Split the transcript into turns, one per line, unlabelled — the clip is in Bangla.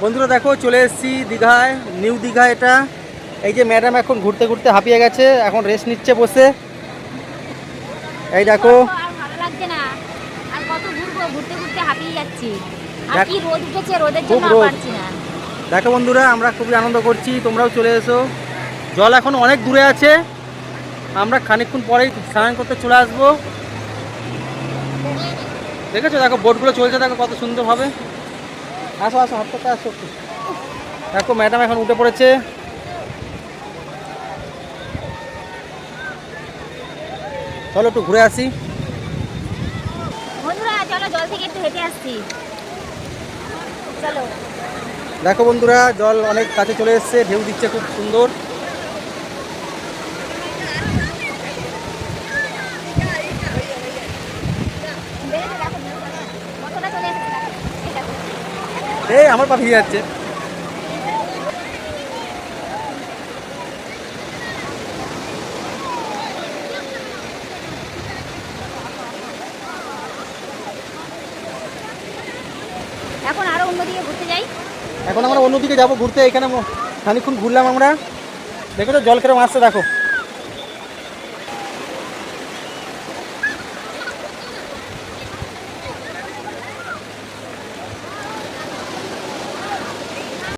বন্ধুরা দেখো চলে এসেছি দীঘায় নিউ দীঘা এটা। এই যে ম্যাডাম এখন ঘুরতে ঘুরতে হাঁপিয়ে গেছে এখন রেস্ট নিচ্ছে বসে। এই দেখো। দেখ- বন্ধুরা আমরা খুবই আনন্দ করছি তোমরাও চলে এসো। জল এখন অনেক দূরে আছে। আমরা খানিকক্ষণ পরেই স্নান করতে চলে আসব। দেখেছ? দেখো বোটগুলো চলছে দেখো কত সুন্দর হবে আসো আসো হাত থেকে আসো। দেখো ম্যাডাম এখন উঠে পড়েছে। চলো একটু ঘুরে আসি।
বন্ধুরা চলো জল থেকে একটু হেঁটে আসছি। চলো।
দেখো বন্ধুরা জল অনেক কাছে চলে এসছে ঢেউ দিচ্ছে খুব সুন্দর।
এই
আমার পা ভিজে যাচ্ছে।
এখন আরও অন্যদিকে ঘুরতে যাই।
এখন আমরা অন্যদিকে যাব ঘুরতে এখানে খানিক্ষণ ঘুরলাম আমরা। দেখো তো জল কেরম আসছে দেখো।